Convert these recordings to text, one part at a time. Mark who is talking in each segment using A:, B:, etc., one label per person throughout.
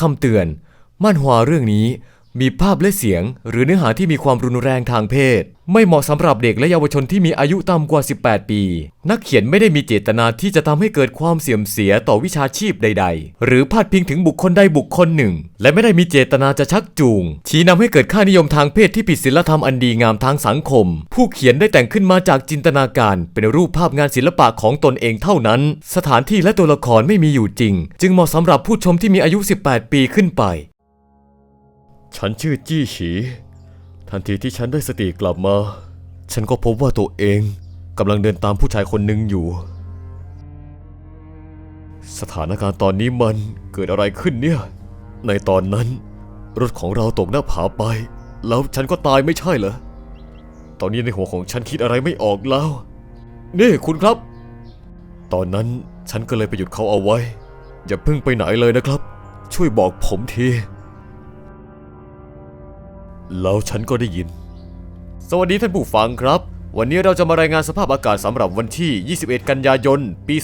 A: คำเตือน ม่านฮวาเรื่องนี้มีภาพและเสียง หรือเนื้อหาที่มีความรุนแรงทางเพศ ไม่เหมาะสำหรับเด็กและเยาวชนที่มีอายุต่ำกว่า 18 ปี นักเขียนไม่ได้มีเจตนาที่จะทำให้เกิดความเสื่อมเสียต่อวิชาชีพใด ๆ หรือพาดพิงถึงบุคคลใดบุคคลหนึ่ง และไม่ได้มีเจตนาจะชักจูง ชี้นำให้เกิดค่านิยมทางเพศที่ผิดศีลธรรมอันดีงามทางสังคม ผู้เขียนได้แต่งขึ้นมาจากจินตนาการ เป็นรูปภาพงานศิลปะของตนเองเท่านั้น สถานที่และตัวละครไม่มีอยู่จริง จึงเหมาะสำหรับผู้ชมที่มีอายุ 18 ปีขึ้นไป ฉันชื่อจี้ฉี ทันทีที่ฉันได้สติกลับมา ฉันก็พบว่าตัวเองกำลังเดินตามผู้ชายคนหนึ่งอยู่ สถานการณ์ตอนนี้มันเกิดอะไรขึ้นเนี่ย ในตอนนั้น รถของเราตกหน้าผาไป แล้วฉันก็ตายไม่ใช่เหรอ ตอนนี้ในหัวของฉันคิดอะไรไม่ออกแล้ว นี่คุณครับ ตอนนั้นฉันก็เลยไปหยุดเขาเอาไว้ อย่าเพิ่งไปไหนเลยนะครับ ช่วยบอกผมที แล้วฉันก็ได้ยิน สวัสดีท่านผู้ฟังครับ วันนี้เราจะมารายงานสภาพอากาศสำหรับวันที่ 21 กันยายน ปี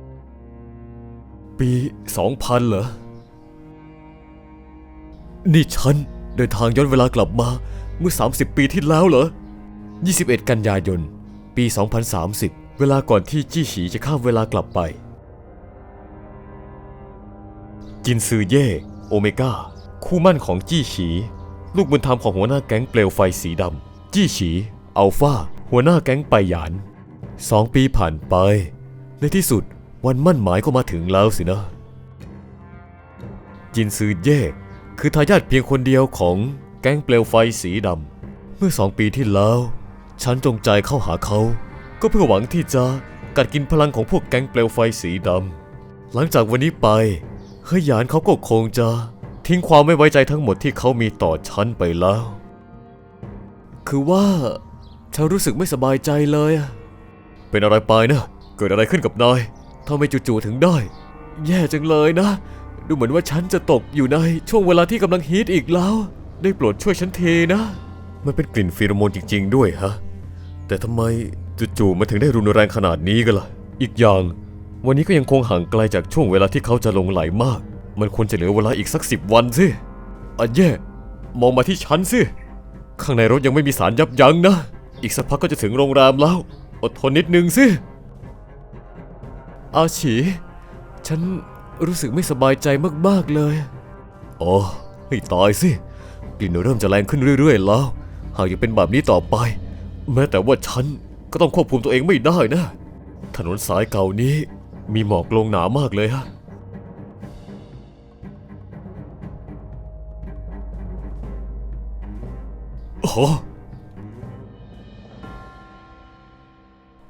A: 2000 ปี 2000 เหรอ นี่ฉันเดินทางย้อนเวลากลับมาเมื่อ 30 ปีที่แล้วเหรอ 21 กันยายน ปี 2030 เวลาก่อนที่จี้ฉีจะข้ามเวลากลับไป จินซือเย่ โอเมก้า คู่มั่นของจี้ฉี ลูกบุญธรรมของหัวหน้าแก๊งเปลวไฟสีดำจี้ฉีอัลฟาหัวหน้าแก๊งไปหยานสองปีผ่านไป ในที่สุดวันมั่นหมายก็มาถึงแล้วสินะ จินซือเย่คือทายาทเพียงคนเดียวของแก๊งเปลวไฟสีดำเมื่อสองปีที่แล้ว ฉันจงใจเข้าหาเขา ก็เพื่อหวังที่จะกัดกินพลังของพวกแก๊งเปลวไฟสีดำหลังจากวันนี้ไปเฮยหยานเขาก็คงจะ ทิ้งความไม่ไว้ใจทั้งหมดที่เขามีต่อฉันไปแล้ว คือว่า ฉันรู้สึกไม่สบายใจเลยอะเป็นอะไรไปนะ เกิดอะไรขึ้นกับนายทำไมจู่ๆถึงได้ แย่จังเลยนะ ดูเหมือนว่าฉันจะตกอยู่ในช่วงเวลาที่กำลังฮิตอีกแล้ว ได้โปรดช่วยฉันทีนะ มันเป็นกลิ่นฟีโรโมนจริง ๆ ด้วยฮะ แต่ทำไมจู่ๆมันถึงได้รุนแรงขนาดนี้กันล่ะ อีกอย่าง วันนี้ก็ยังคงห่างไกลจากช่วงเวลาที่เขาจะลงไหลมาก มันควรจะเหลือเวลาอีกสักสิบวันสิอันแย่ มองมาที่ฉันสิ ข้างในรถยังไม่มีสารยับยั้งนะ อีกสักพักก็จะถึงโรงแรมแล้ว อดทนนิดนึงสิ อาฉี ฉันรู้สึกไม่สบายใจมากๆเลย อ๋อ ให้ตายสิ กลิ่นเริ่มจะแรงขึ้นเรื่อยๆแล้ว หากยังเป็นแบบนี้ต่อไป แม้แต่ว่าฉันก็ต้องควบคุมตัวเองไม่ได้นะ ถนนสายเก่านี้มีหมอกลงหนามากเลยฮะ โอ้โห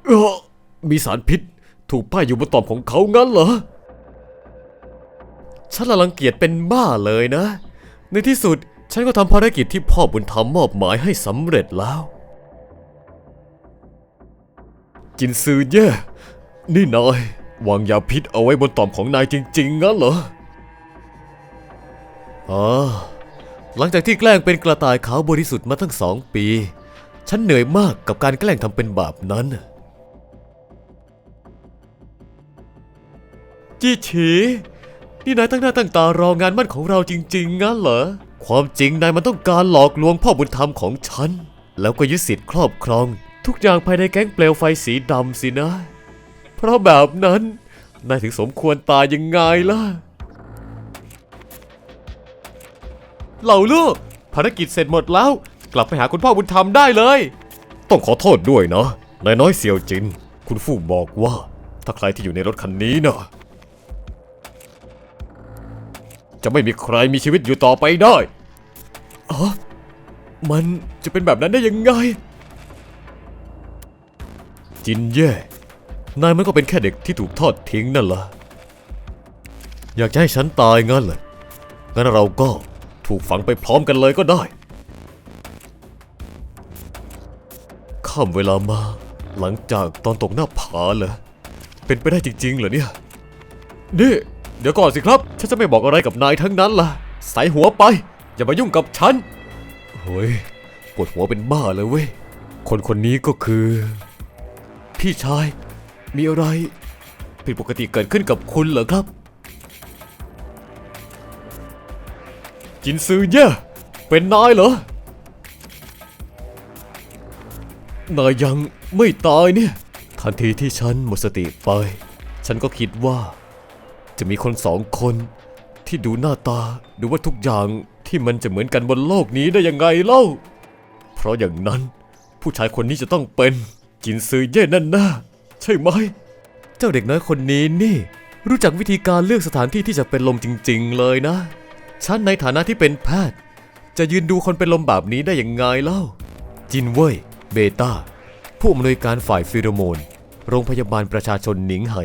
A: เอ้อมีสารพิษ ถูกป้ายอยู่บนตอมของเขางั้นเหรอ ฉันละรังเกียจเป็นบ้าเลยนะ ในที่สุดฉันก็ทำภารกิจที่พ่อบุญธรรมมอบหมายให้สำเร็จแล้ว จินซือเย่นี่นาย วางยาพิษเอาไว้บนตอมของนายจริง ๆ งั้นเหรออ๋อ หลังจากที่แกล้งเป็นกระต่ายขาวบริสุทธิ์มาตั้งสองปี ฉันเหนื่อยมากกับการแกล้งทำเป็นแบบนั้น จี้ฉีนี่นายตั้งหน้าตั้งตารองานมั่นของเราจริง ๆ งั้นเหรอ ความจริงนายมันต้องการหลอกลวงพ่อบุญธรรมของฉัน แล้วก็ยึดสิทธิ์ครอบครอง ทุกอย่างภายในแก๊งเปลวไฟสีดำสินะ เพราะแบบนั้น นายถึงสมควรตายยังไงล่ะ เหล่าลูกภารกิจเสร็จหมดแล้ว กลับไปหาคุณพ่อบุญธรรมได้เลย ต้องขอโทษด้วยนะนายน้อยเซียวจิน คุณฟู่บอกว่า ถ้าใครที่อยู่ในรถคันนี้นะจะไม่มีใครมีชีวิตอยู่ต่อไปได้อ๋อมันจะเป็นแบบนั้นได้ยังไง จินเย่ นายมันก็เป็นแค่เด็กที่ถูกทอดทิ้งนั่นละอยากจะให้ฉันตายงั้นเลยงั้นเราก็ ถูกฝังไปพร้อมกันเลยก็ได้ ข้ามเวลามา หลังจากตอนตกหน้าผาเหรอ เป็นไปได้จริงๆเหรอเนี่ย นี่ เดี๋ยวก่อนสิครับ ฉันจะไม่บอกอะไรกับนายทั้งนั้นล่ะใส่หัวไป อย่ามายุ่งกับฉัน เฮ้ย ปวดหัวเป็นบ้าเลยเว้ย คนคนนี้ก็คือ พี่ชาย มีอะไร ผิดปกติเกิดขึ้นกับคุณเหรอครับ จินซือเย่เป็นนายเหรอนายยังไม่ตายเนี่ย ทันทีที่ฉันหมดสติไป ฉันก็คิดว่า จะมีคนสองคนที่ดูหน้าตาดูว่าทุกอย่างที่มันจะเหมือนกันบนโลกนี้ได้ยังไงเล่า เพราะอย่างนั้น ผู้ชายคนนี้จะต้องเป็นจินซือเย่นั่นนะใช่ไหม เจ้าเด็กน้อยคนนี้นี่ รู้จักวิธีการเลือกสถานที่ที่จะเป็นลมจริง ๆ เลยนะ ฉันในฐานะที่เป็นแพทย์ จะยืนดูคนเป็นลมแบบนี้ได้อยังไงเล่า จินเว่ยเบต้า ผู้อำนวยการฝ่ายฟิโรโมน โรงพยาบาลประชาชนหนิงไห่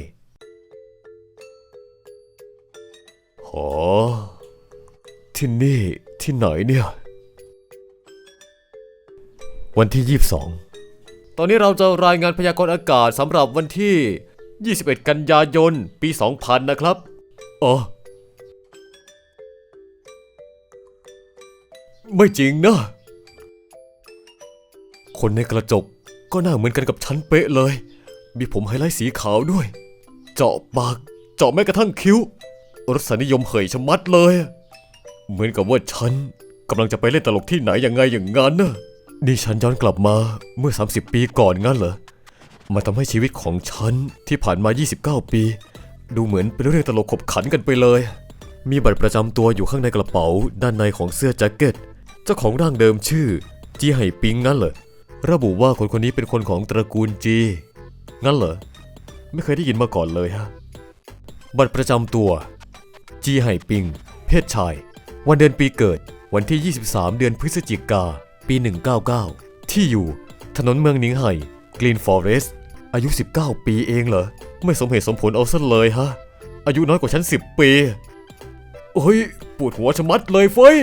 A: หอที่นี่ที่ไหนเนี่ย วันที่ 22 ตอนนี้เราจะรายงานพยากรณ์อากาศสำหรับวันที่ 21 กันยายน ปี 2000 นะครับ อ๋อ ไม่จริงนะ คนในกระจกก็หน้าเหมือนกันกับฉันเป๊ะเลย มีผมไฮไลท์สีขาวด้วย เจาะปาก เจาะแม้กระทั่งคิ้ว รสนิยมเหยชะมัดเลย เหมือนกับว่าฉันกำลังจะไปเล่นตลกที่ไหนยังไงอย่างงั้นนะนี่ฉันย้อนกลับมาเมื่อ 30 ปีก่อนงั้นเหรอ มาทำให้ชีวิตของฉันที่ผ่านมา 29 ปี ดูเหมือนเป็นเรื่องตลกขบขันกันไปเลย มีบัตรประจำตัวอยู่ข้างในกระเป๋าด้านในของเสื้อแจ็คเก็ต เจ้าของร่างเดิมชื่อ จีไห่ปิงงั้นเหรอ ระบุว่าคนคนนี้เป็นคนของตระกูลจี งั้นเหรอ ไม่เคยได้ยินมาก่อนเลยฮะ บัตรประจำตัว จีไห่ปิง เพศชาย วันเดือนปีเกิด วันที่ 23 เดือนพฤศจิกา ปี 199 ที่อยู่ ถนนเมืองหนิงไห่กรีนฟอเรสต์ อายุ 19 ปีเองเหรอ ไม่สมเหตุสมผลเอาซะเลยฮะ อายุน้อยกว่าฉัน 10 ปี โอ้ย ปวดหัวชะมัดเลยเฟ้ย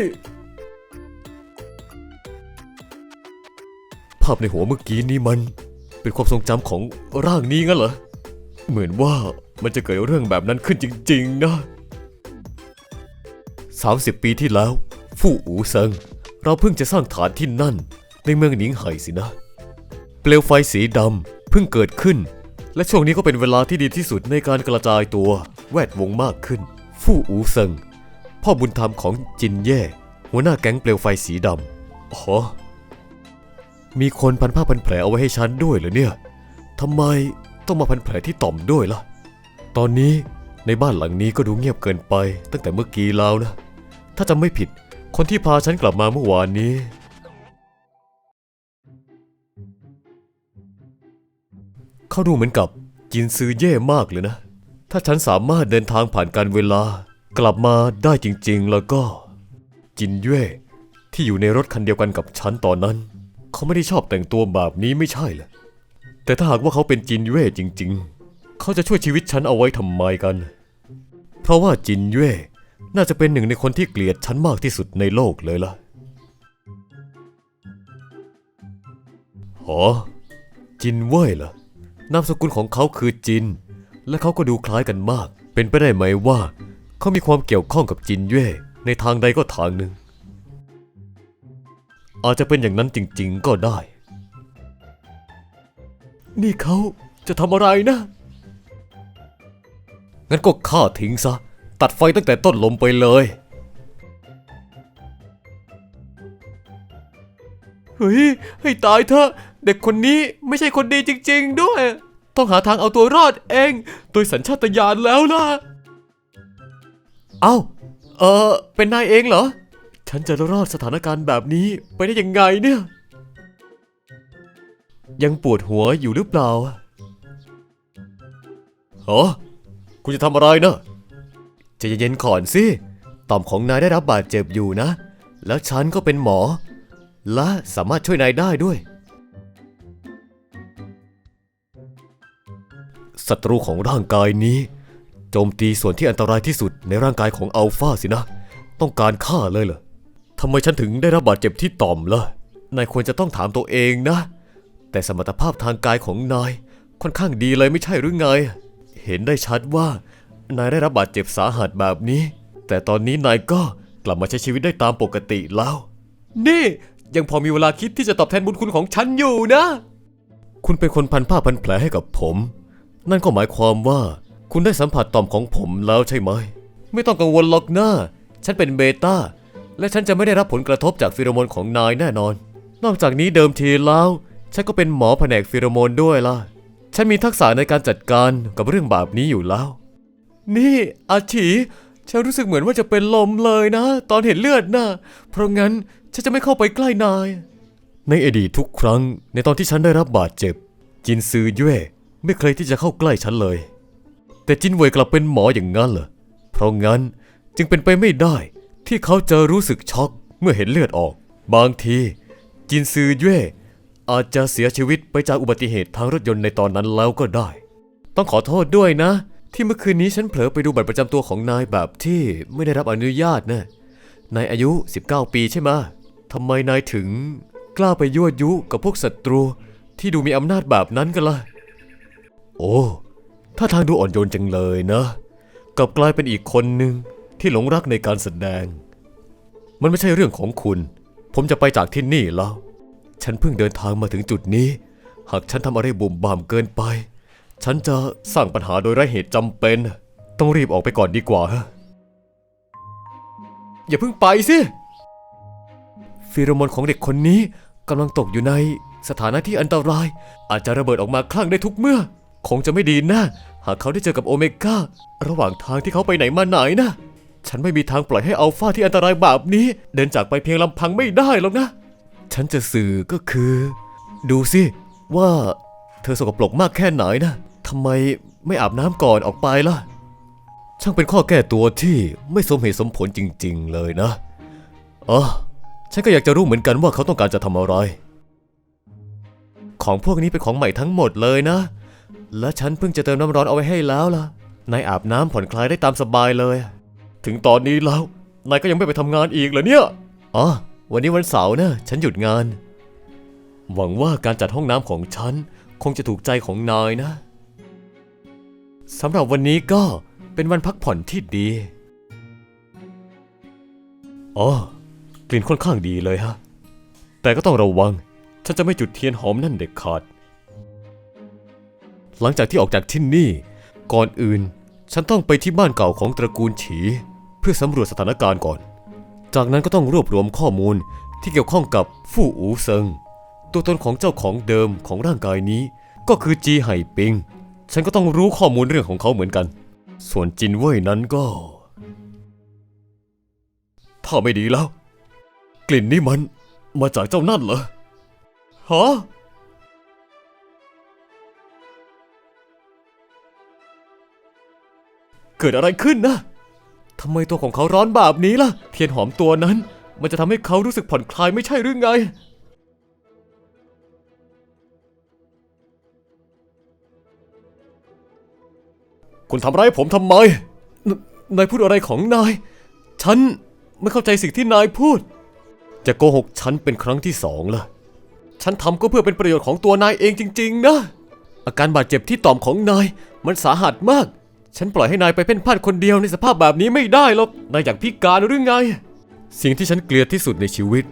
A: ภาพในหัวเมื่อกี้นี่มัน เป็นความทรงจำของร่างนี้งั้นเหรอ เหมือนว่ามันจะเกิดเรื่องแบบนั้นขึ้นจริง ๆ นะ 30 ปีที่แล้ว ฟู่อูเซิง เราเพิ่งจะสร้างฐานที่นั่น ในเมืองหนิงไห่สินะ เปลวไฟสีดำเพิ่งเกิดขึ้น และช่วงนี้ก็เป็นเวลาที่ดีที่สุดในการกระจายตัวแวดวงมากขึ้น ฟู่อูเซิง พ่อบุญธรรมของจินเย่หัวหน้าแก๊งเปลวไฟสีดำอ๋อ มีคนพันผ้าพันแผลเอาไว้ให้ฉันด้วยเหรอเนี่ยทำไมต้องมาพันแผลที่ต่อมด้วยล่ะ ตอนนี้ในบ้านหลังนี้ก็ดูเงียบเกินไปตั้งแต่เมื่อกี้แล้วนะ ถ้าจำไม่ผิด คนที่พาฉันกลับมาเมื่อวานนี้ เขาดูเหมือนกับจินซือเย่มากเลยนะ ถ้าฉันสามารถเดินทางผ่านการเวลากลับมาได้จริง ๆ แล้วก็ จินเย่ที่อยู่ในรถคันเดียวกันกับฉันตอนนั้น เขาไม่ได้ชอบแต่งตัวแบบนี้ไม่ใช่เหรอแต่ถ้าหากว่าเขาเป็นจินเย่จริง ๆ เขาจะช่วยชีวิตฉันเอาไว้ทำไมกัน เพราะว่าจินเย่น่าจะเป็นหนึ่งในคนที่เกลียดฉันมากที่สุดในโลกเลยล่ะหอจินเว่ยเหรอนามสกุลของเขาคือจิน และเขาก็ดูคล้ายกันมาก เป็นไปได้ไหมว่า เขามีความเกี่ยวข้องกับจินเย่ในทางใดก็ทางหนึ่ง อาจจะเป็นอย่างนั้นจริง ๆ ก็ได้ นี่เขาจะทำอะไรนะ งั้นก็ฆ่าทิ้งซะ ตัดไฟตั้งแต่ต้นลมไปเลย เฮ้ย ให้ตายเถอะ เด็กคนนี้ไม่ใช่คนดีจริง ๆ ด้วย ต้องหาทางเอาตัวรอดเอง โดยสัญชาตญาณแล้วล่ะ เอ้า เออเป็นนายเองเหรอ ฉันจะรอดสถานการณ์แบบนี้ไปได้ยังไงเนี่ย ยังปวดหัวอยู่หรือเปล่าเหรอคุณจะทำอะไรนะจะเย็นๆก่อนสิต่อมของนายได้รับบาดเจ็บอยู่นะ แล้วฉันก็เป็นหมอ และสามารถช่วยนายได้ด้วย ศัตรูของร่างกายนี้ โจมตีส่วนที่อันตรายที่สุดในร่างกายของอัลฟาสินะ ต้องการฆ่าเลยเหรอำไมฉันถึงได้รับบาดเจ็บที่ต่อมล่ะ นายควรจะต้องถามตัวเองนะ แต่สมรรถภาพทางกายของนาย ค่อนข้างดีเลยไม่ใช่หรือไง เห็นได้ชัดว่า นายได้รับบาดเจ็บสาหัสแบบนี้ แต่ตอนนี้นายก็กลับมาใช้ชีวิตได้ตามปกติแล้ว นี่ ยังพอมีเวลาคิดที่จะตอบแทนบุญคุณของฉันอยู่นะ คุณเป็นคนพันผ้าพันแผลให้กับผม นั่นก็หมายความว่า คุณได้สัมผัสต่อมของผมแล้วใช่ไหม ไม่ต้องกังวลหรอกนะฉันเป็นเบต้า และฉันจะไม่ได้รับผลกระทบจากฟีโรโมนของนายแน่นอน นอกจากนี้เดิมทีแล้ว ฉันก็เป็นหมอแผนกฟีโรโมนด้วยล่ะ ฉันมีทักษะในการจัดการกับเรื่องแบบนี้อยู่แล้ว นี่อาชีฉันรู้สึกเหมือนว่าจะเป็นลมเลยนะ ตอนเห็นเลือดนะเพราะงั้นฉันจะไม่เข้าไปใกล้นาย ในอดีตทุกครั้ง ในตอนที่ฉันได้รับบาดเจ็บ จินซือเย่ไม่เคยที่จะเข้าใกล้ฉันเลย แต่จินเว่ยกลับเป็นหมออย่างนั้นเหรอเพราะงั้นจึงเป็นไปไม่ได้ ที่เขาจะรู้สึกช็อกเมื่อเห็นเลือดออก บางที จินซือเย่อาจจะเสียชีวิตไปจากอุบัติเหตุทางรถยนต์ในตอนนั้นแล้วก็ได้ ต้องขอโทษด้วยนะ ที่เมื่อคืนนี้ฉันเผลอไปดูบัตรประจำตัวของนายแบบที่ไม่ได้รับอนุญาตนะนายอายุ 19 ปีใช่ไหมทำไมนายถึงกล้าไปยั่วยุกับพวกศัตรูที่ดูมีอำนาจแบบนั้นกันล่ะ โอ้ ถ้าทางดูอ่อนโยนจังเลยนะ กลับกลายเป็นอีกคนหนึ่ง ที่หลงรักในการแสดง มันไม่ใช่เรื่องของคุณ ผมจะไปจากที่นี่แล้ว ฉันเพิ่งเดินทางมาถึงจุดนี้ หากฉันทำอะไรบุ่มบ่ามเกินไป ฉันจะสร้างปัญหาโดยไร้เหตุจำเป็น ต้องรีบออกไปก่อนดีกว่าฮะอย่าเพิ่งไปสิฟีโรโมนของเด็กคนนี้กำลังตกอยู่ในสถานะที่อันตราย อาจจะระเบิดออกมาคลั่งได้ทุกเมื่อ คงจะไม่ดีนะ หากเขาได้เจอกับโอเมก้า ระหว่างทางที่เขาไปไหนมาไหนนะ ฉันไม่มีทางปล่อยให้อัลฟาที่อันตรายแบบนี้ เดินจากไปเพียงลำพังไม่ได้หรอกนะ ฉันจะสื่อก็คือ ดูสิ ว่าเธอสกปรกมากแค่ไหนนะทำไมไม่อาบน้ำก่อนออกไปล่ะ ช่างเป็นข้อแก้ตัวที่ไม่สมเหตุสมผลจริง ๆ เลยนะอ๋อฉันก็อยากจะรู้เหมือนกันว่าเขาต้องการจะทำอะไร ของพวกนี้เป็นของใหม่ทั้งหมดเลยนะ และฉันเพิ่งจะเติมน้ำร้อนเอาไว้ให้แล้วล่ะนายอาบน้ำผ่อนคลายได้ตามสบายเลย ถึงตอนนี้แล้ว นายก็ยังไม่ไปทำงานอีกเหรอเนี่ย อ๋อ วันนี้วันเสาร์นะ ฉันหยุดงาน หวังว่าการจัดห้องน้ำของฉัน คงจะถูกใจของนายนะ สำหรับวันนี้ก็เป็นวันพักผ่อนที่ดี อ๋อ กลิ่นค่อนข้างดีเลยฮะ แต่ก็ต้องระวัง ฉันจะไม่จุดเทียนหอมนั่นเด็ดขาด หลังจากที่ออกจากที่นี่ ก่อนอื่น ฉันต้องไปที่บ้านเก่าของตระกูลฉี พื่อสำรวจสถานการณ์ก่อน จากนั้นก็ต้องรวบรวมข้อมูลที่เกี่ยวข้องกับฟู่อูเซิง ตัวตนของเจ้าของเดิมของร่างกายนี้ ก็คือจีไห่ปิง ฉันก็ต้องรู้ข้อมูลเรื่องของเขาเหมือนกัน ส่วนจินเว่ยนั้นก็ ถ้าไม่ดีแล้ว กลิ่นนี่มันมาจากเจ้านั่นเหรอ ฮะเกิดอะไรขึ้นนะ ทำไมตัวของเขาร้อนแบบนี้ล่ะ เทียนหอมตัวนั้น มันจะทำให้เขารู้สึกผ่อนคลายไม่ใช่หรือไง คุณทำร้ายผมทำไมนนายพูดอะไรของนาย ฉันไม่เข้าใจสิ่งที่นายพูด จะโกหกฉันเป็นครั้งที่สองละฉันทำก็เพื่อเป็นประโยชน์ของตัวนายเองจริง ๆ นะ อาการบาดเจ็บที่ต่อมของนายมันสาหัสมาก ฉันปล่อยให้นายไปเพ่นพ่านคนเดียวในสภาพแบบนี้ไม่ได้หรอก นายอยากพิการหรือไง สิ่งที่ฉันเกลียดที่สุดในชีวิต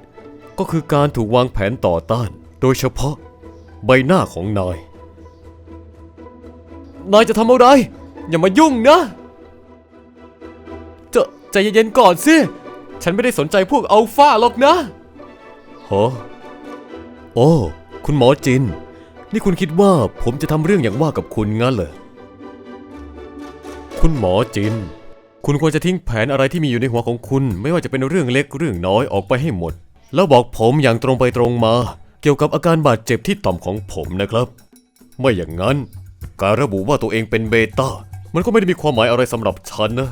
A: ก็คือการถูกวางแผนต่อต้าน โดยเฉพาะใบหน้าของนาย นายจะทำอะไร อย่ามายุ่งนะ จะใจเย็นๆก่อนสิ ฉันไม่ได้สนใจพวกอัลฟาหรอกนะฮะโอ้ คุณหมอจิน นี่คุณคิดว่าผมจะทำเรื่องอย่างว่ากับคุณงั้นเหรอ คุณหมอจิน คุณควรจะทิ้งแผนอะไรที่มีอยู่ในหัวของคุณ ไม่ว่าจะเป็นเรื่องเล็กเรื่องน้อยออกไปให้หมด แล้วบอกผมอย่างตรงไปตรงมา เกี่ยวกับอาการบาดเจ็บที่ต่อมของผมนะครับ ไม่อย่างนั้น การระบุว่าตัวเองเป็นเบต้ามันก็ไม่ได้มีความหมายอะไรสำหรับฉันนะ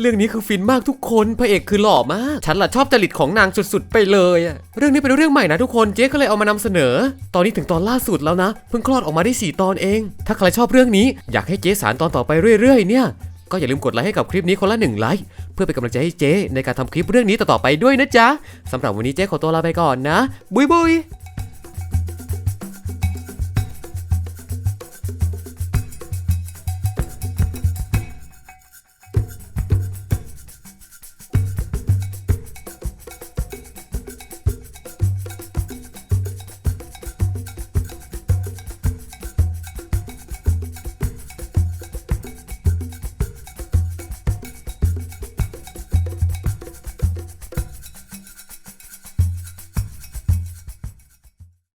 A: เรื่องนี้คือฟินมากทุกคนพระเอกคือหล่อมากฉันล่ะชอบจริตของนางสุดๆ ไปเลยอะเรื่องนี้เป็นเรื่องใหม่นะทุกคนเจ๊ก็เลยเอามานำเสนอ ตอนนี้ถึงตอนล่าสุดแล้วนะ เพิ่งคลอดออกมาได้ 4 ตอนเอง ถ้าใครชอบเรื่องนี้อยากให้เจ๊สารตอนต่อไปเรื่อยๆเนี่ยก็อย่าลืมกดไลค์ให้กับคลิปนี้คนละหนึ่งไลค์เพื่อเป็นกำลังใจให้เจ๊ในการทำคลิปเรื่องนี้ต่อๆไปด้วยนะจ๊ะสำหรับวันนี้เจ๊ขอตัวลาไปก่อนนะ บุยบุย